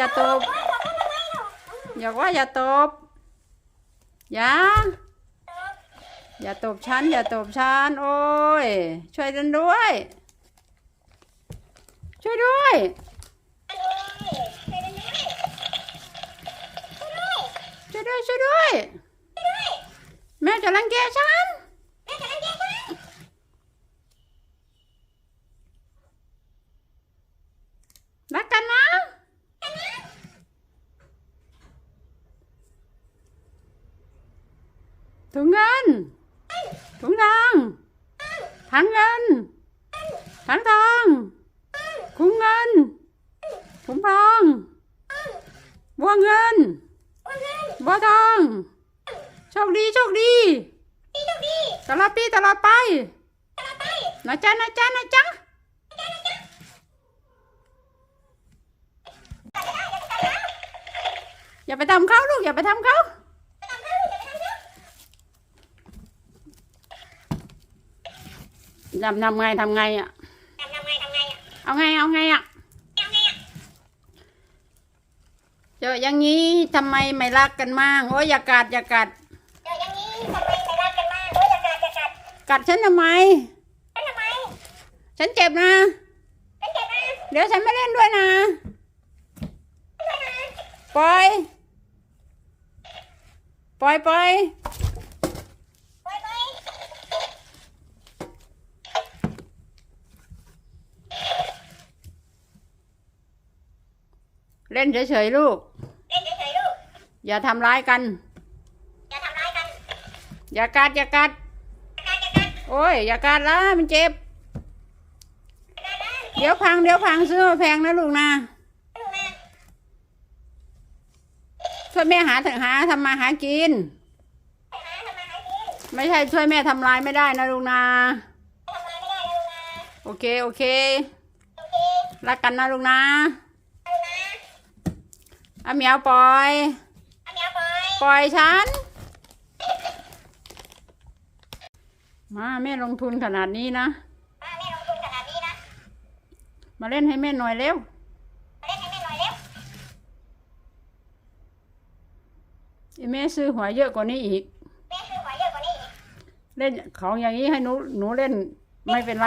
อย่าตบอย่าว่าอย่าตบอย่าอย่าตบฉันอย่าตบฉันโอ้ยช่วยกันด้วย ช่วยด้วยช่วยด้วยช่วยด้วยแม่จะรังแกฉัน รักกันนะ ถุงเงิน ถุงทองถังเงินถังทองถุงเงิน ถุงทองบัวเงินบัวทองโชคดีโชคดีตลอดปีตลอดไปนะจ๊ะนะจ๊ะนะจ๊ะอย่าไปทำเขาลูกอย่าไปทำเขา ทำทำไงทำไงอะเอาไงเอาไงอะเจออย่างนี้ทำไมไม่รักกันมั่งโอ้ยอย่ากัดอย่ากัดกัดฉันทำไมฉันเจ็บนะเดี๋ยวฉันไม่เล่นด้วยนะปล่อย ปล่อยปล่อย เล่นเฉยๆลูกอย่าทำร้ายกัน อย่ากัดอย่ากัด โอ้ย อย่ากัดละมันเจ็บ เดี๋ยวพังเดี๋ยวพังซื้อมาแพงนะลูกนะช่วยแม่หาเถอะหาทำมาหากิน ไม่ใช่ช่วยแม่ทำลายไม่ได้นะลูกนะโอเค โอเค รักกันนะลูกนะ อาเหมียวปล่อยปล่อยฉัน มาแม่ลงทุนขนาดนี้นะมาเล่นให้แม่หน่อยเร็วอีแม่ซื้อหวยเยอะกว่านี้อีกเล่นของอย่างนี้ให้หนูหนูเล่นไม่เป็นไร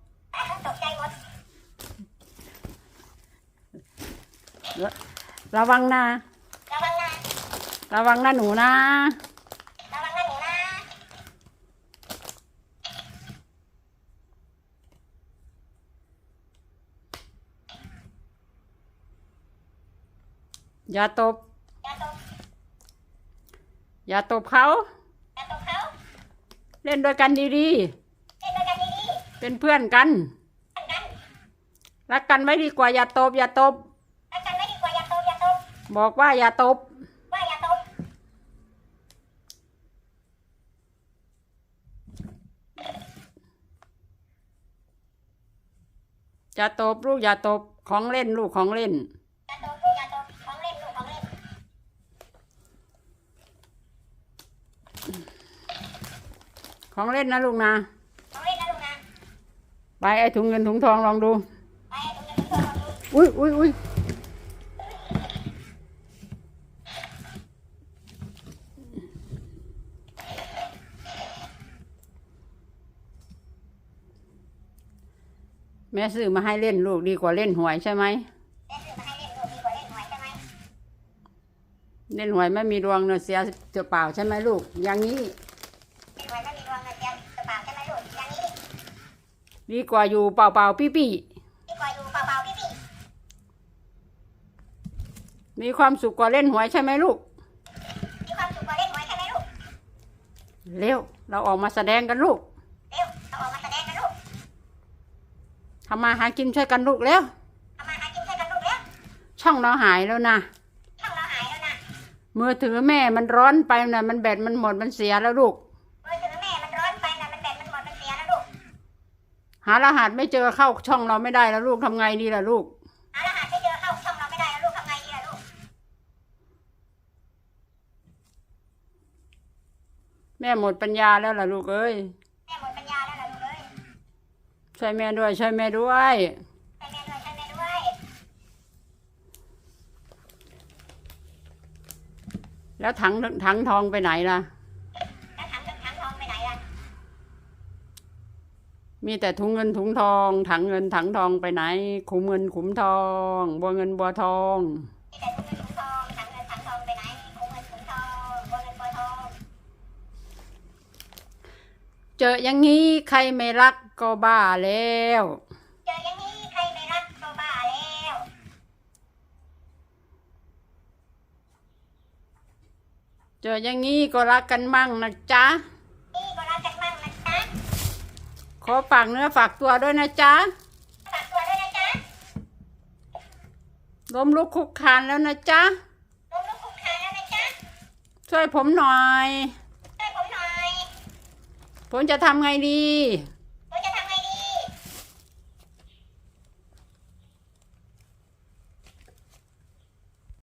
ระวังนะ ระวังนะหนูนะ อย่าตบ อย่าตบเขา เล่นด้วยกันดีๆ เป็นเพื่อนกัน รักกันไว้ดีกว่าอย่าตบอย่าตบ บอกว่าอย่าตบอย่าตบลูกอย่าตบของเล่นลูกของเล่นของเล่นนะลูกนะไปไอ้ถุงเงินถุงทองลองดู อุ้ยอุ้ยอุ้ย แม่ซื้อมาให้เล่นลูกดีกว่าเล่นหวยใช่ไหมเล่นหวยไม่มีดวงเนอะเสียเจะเปล่าใช่ไหมลูก อย่างนี้ดีกว่าอยู่เปล่าเปล่าๆปี้ปี้มีความสุขกว่าเล่นหวยใช่ไหมลูกเร็วเราออกมาแสดงกันลูก เร็วเราออกมาแสดงกันลูก ทำมาหากินช่วยกันลูกเร็วทำมาหากินช่วยกันลูกเร็วช่องเราหายแล้วนะช่องเราหายแล้วนะมือถือแม่มันร้อนไปนะมันแบตมันหมดมันเสียแล้วลูกมือถือแม่มันร้อนไปนะมันแบตมันหมดมันเสียแล้วลูกหารหัสไม่เจอเข้าช่องเราไม่ได้แล้วลูกทำไงดีล่ะลูกหารหัสไม่เจอเข้าช่องเราไม่ได้แล้วลูกทำไงดีล่ะลูกแม่หมดปัญญาแล้วล่ะลูกเอ้ย แม่หมดปัญญาแล้วล่ะลูกเอ้ย ช่วยแม่ด้วยช่วยแม่ด้วยช่วยแม่ด้วย ช่วยแม่ด้วยแล้วถังถังทองไปไหนล่ะ แล้วถังถังทองไปไหนล่ะ มีแต่ถุงเงินถุงทอง ถังเงินถังทองไปไหน ขุมเงินขุมทอง บัวเงินบัวทองมีแต่ถุงเงิน เจออย่างนี้ใครไม่รักก็บ้าแล้ว เจออย่างนี้ใครไม่รักก็บ้าแล้ว เจออย่างนี้ก็รักกันมั่งนะจ๊ะนี่ก็รักกันมั่งนะจ๊ะขอฝากเนื้อฝากตัวด้วยนะจ๊ะฝากตัวด้วยนะจ๊ะล้มลุกคลุกคลานแล้วนะจ๊ะลูกลูกคุกคานแล้วนะจ๊ะช่วยผมหน่อยช่วย ผมจะทำไงดี